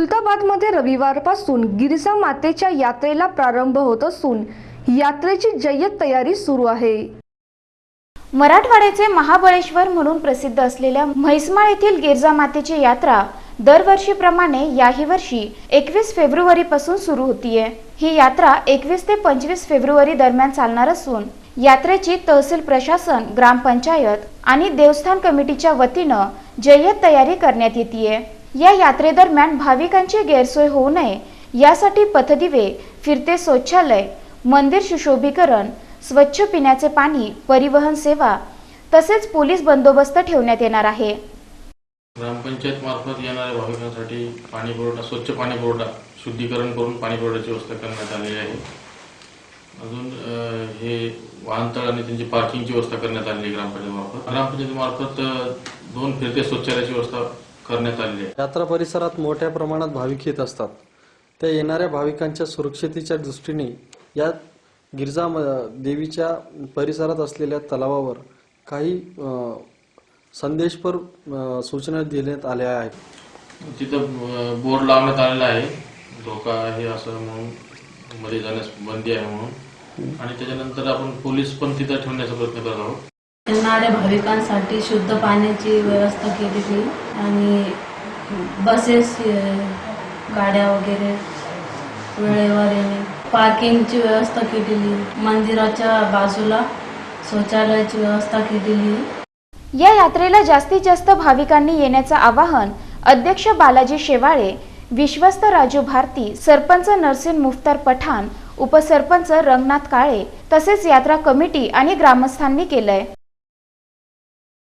खुलताबादमध्ये रविवारपासून गिरिजा मातेच्या यात्रेला प्रारंभ होत असून यात्रेची जय्यत तयारी सुरू आहे. मराठवाड्याचे महाबळेश्वर म्हणून प्रसिद्ध असलेल्या म्हैसमाळ येथील गिरजा मातेची यात्रा दरवर्षीप्रमाणे याही वर्षी एकवीस फेब्रुवारीपासून सुरू होतीये. ही यात्रा एकवीस ते पंचवीस फेब्रुवारी दरम्यान चालणार असून यात्रेची तहसील प्रशासन ग्रामपंचायत आणि देवस्थान कमिटीच्या वतीनं जय्यत तयारी करण्यात येते या यात्रेदरम्यान भाविकांची गैरसोय होऊ नये यासाठी पथदिवे फिरते शौचालय मंदिर सुशोभीकरण स्वच्छ पिण्याचे पाणी परिवहन सेवा तसेच पोलीस बंदोबस्त ठेवण्यात येणार आहे. ग्रामपंचायत मार्फत येणाऱ्या भाविकांसाठी पाणी पुरवठा स्वच्छ पाणी पुरवठा शुद्धीकरण करून पाणी पुरवठ्याची व्यवस्था करण्यात आलेली आहे. अजून हे वाहनतळ आणि त्यांची पार्किंगची व्यवस्था करण्यात आलेली आहे ग्रामपंचायत मार्फत. ग्रामपंचायत मार्फत दोन फिरते शौचालयाची व्यवस्था करण्यात आलेली आहे. यात्रा परिसरात मोठ्या प्रमाणात भाविक येत असतात. त्या येणाऱ्या भाविकांच्या सुरक्षतेच्या दृष्टीने या गिरजा देवीच्या परिसरात असलेल्या तलावावर काही संदेशपर सूचना देण्यात आल्या आहेत. तिथं बोर्ड लावण्यात आलेला आहे. धोका आहे असं म्हणून मध्ये जाण्यास बंदी आहे म्हणून. आणि त्याच्यानंतर आपण पोलीस पण तिथं ठेवण्याचा प्रयत्न करत आहोत. येणाऱ्या भाविकांसाठी शुद्ध पाण्याची व्यवस्था केलेली आणि बसेस गाड्या वगैरे वेळेवर येणे. पार्किंगची व्यवस्था केलेली. मंदिराच्या बाजूला शौचालयाची व्यवस्था केलेली. या यात्रेला जास्तीत जास्त भाविकांनी येण्याचं आवाहन अध्यक्ष बालाजी शेवाळे विश्वस्त राजू भारती सरपंच नरसिंह मुफ्तार पठाण उपसरपंच रंगनाथ काळे तसेच यात्रा कमिटी आणि ग्रामस्थांनी केलंय.